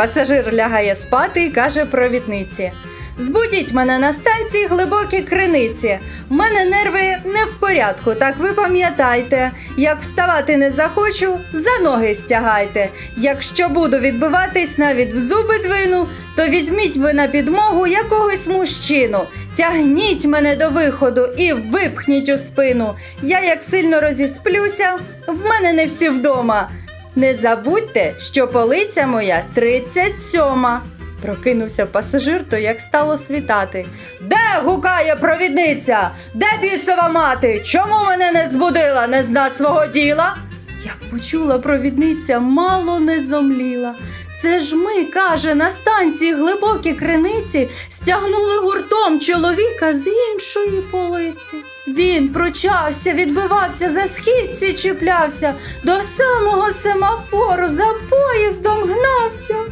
Пасажир лягає спати і каже провідниці. Збудіть мене на станції глибокі криниці. В мене нерви не в порядку, так ви пам'ятайте. Як вставати не захочу, за ноги стягайте. Якщо буду відбиватись навіть в зуби двину, то візьміть ви на підмогу якогось мужчину. Тягніть мене до виходу і випхніть у спину. Я як сильно розісплюся, в мене не всі вдома. Не забудьте, що полиця моя 37. Прокинувся пасажир, то як стало світати. Де гукає провідниця? Де бісова мати? Чому мене не збудила, не зна свого діла? Як почула провідниця, мало не зомліла. Це ж ми, каже, на станції глибокі криниці стягнули гуртом чоловіка з іншої полиці. Він прочався, відбивався за східці, чіплявся, до самого семафору за гнався.